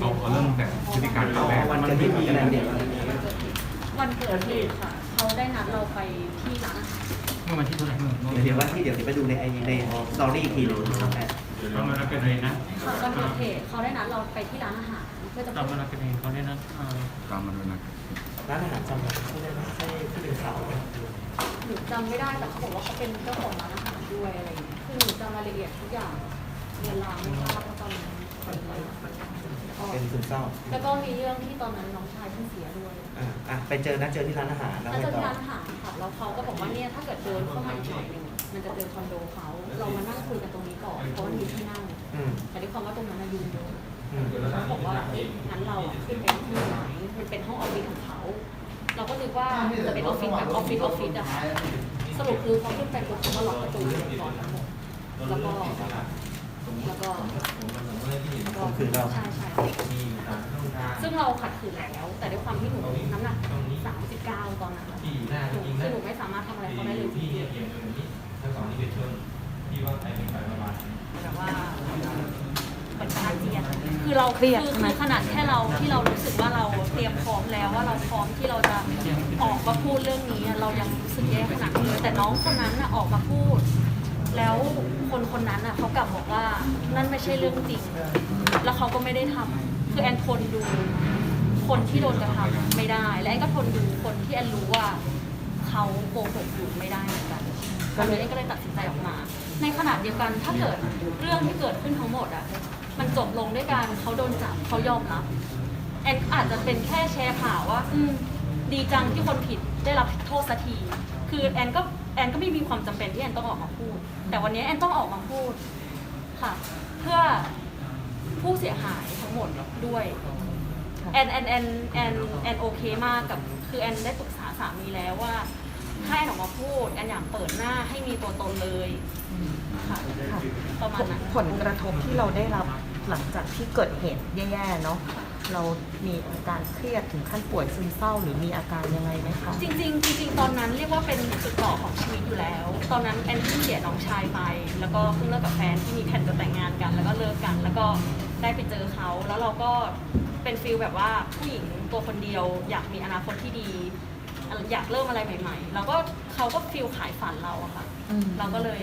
เอาเอาเริ่มแต่พฤติการครั้งแรกวันเกิดเหตุก็ได้เดี๋ยววันเกิดเหตุค่ะ เขาได้นัดเราไปที่ร้านอาหารเมื่อวันที่เท่าไหร่เมื่อเมื่อเดี๋ยววันที่เดี๋ยวไปดูในไอในสตอรี่อีกทีหนึงครับแม่ตอนเวลาเกิดเหตุนะค่ะวันเกิดเหตุเขาได้นัดเราไปที่ร้านอาหารเพื่อจะตอนเวลาเกิดเหตุเขาได้นัดตามมาด้วยนะร้านอาหารจำได้ไม่ได้ใช่ที่เป็นสาวหนูจำไม่ได้แต่เขาบอกว่าเขาเป็นเจ้าของร้านอาหารด้วยอะไรอย่างเงี้ยคือหนูจำรายละเอียดทุกอย่าง เวลาไม่ทราบว่าตอนนั้นเป็นอะไรอ๋อเป็นซึมเศร้าแล้วก็มีเรื่องที่ตอนนั้นน้องชายเพิ่งเสียด้วยอ่าอะไปเจอนะเจอที่ร้านอาหารแล้วแล้วไปเจอต่ที่อร้านอาหารค่ะแล้วเขาก็บอกว่าเนี่ยถ้าเกิดเดินเข้ามาอีกหน่อยหนึงมันจะเจอคอนโดเขาเรามานั่งคุยกันตรงนี้ก่อนเพราะว่ามีที่นั่ง อืมแต่ด้วยความว่าตรงนั้นอายุเยอะอืมเขาบอกว่าเอ๊ะงั้นเราอะขึ้นไปที่ไหนมันเป็นห้องออฟฟิศของเขา เราก็นึกว่าจะเป็นออฟฟิศแบบออฟฟิศออฟฟิศอะค่ะสรุปคือเขาขึ้นไปปุ๊บเขาก็ล็อกประตูก่อนทั้งหมดแล้วก็ แล้วก็แล้วก็ข่มขืนเรา ใช่ใช่ซึ่งเราขัดขืนแล้ว แต่ด้วยความที่หนูน้ำหนัก39ตอนนั้นอะหนูคือหนูไม่สามารถทำอะไรเขาได้เลยจริงๆแบบว่าเป็นการเจียนคือเราเครียดคือใช่ไหมคือขนาดแค่เราที่เรารู้สึกว่าเราเตรียมพร้อมแล้วว่าเราพร้อมที่เราจะออกมาพูดเรื่องนี้อะเรายังรู้สึกแย่ขนาดนี้เลยแต่น้องคนนั้นน่ะออกมาพูด แล้ว คนคนนั้นน่ะเขากลับบอกว่านั่นไม่ใช่เรื่องจริง แล้วเขาก็ไม่ได้ทำคือแอนทนดูคนที่โดนกระทำไม่ได้ และแอนก็ทนดูคนที่แอนรู้ว่าเขาโกหกอยู่ไม่ได้เหมือนกันก็เลยแอนก็เลยตัดสินใจออกมา ในขณะเดียวกันถ้าเกิดเรื่องที่เกิดขึ้นทั้งหมดอะมันจบลงด้วยการเขาโดนจับเขายอมรับแอนอาจจะเป็นแค่แชร์ข่าวว่า อืมดีจังที่คนผิดได้รับโทษสักที คือแอนก็ แอนก็ไม่มีความจำเป็นที่แอนต้องออกมาพูด แต่วันนี้แอนต้องออกมาพูดค่ะ เพื่อผู้เสียหายทั้งหมดด้วยแอนแอนแอนแอนแอนโอเคมากกับคือแอนได้ปรึกษาสามีแล้วว่าถ้าแอนออกมาพูดแอนอยากเปิดหน้าให้มีตัวตนเลยค่ะค่ะประมาณนั้นผลกระทบที่เราได้รับหลังจากที่เกิดเหตุแย่ๆเนาะ เรามีอาการเครียดถึงขั้นป่วยซึมเศร้าหรือมีอาการยังไงไหมคะจริงๆจริงๆตอนนั้นเรียกว่าเป็นจุดต่อของชีวิตอยู่แล้ว ตอนนั้นแอนเพิ่งเสียน้องชายไป แล้วก็เพิ่งเลิกกับแฟนที่มีแผนจะแต่งงานกัน แล้วก็เลิกกัน แล้วก็ได้ไปเจอเขา แล้วเราก็เป็นฟีลแบบว่าผู้หญิงตัวคนเดียว อยากมีอนาคตที่ดี อยากเริ่มอะไรใหม่ ๆ แล้วก็เขาก็ฟีลขายฝันเราอะค่ะอืมเราก็เลย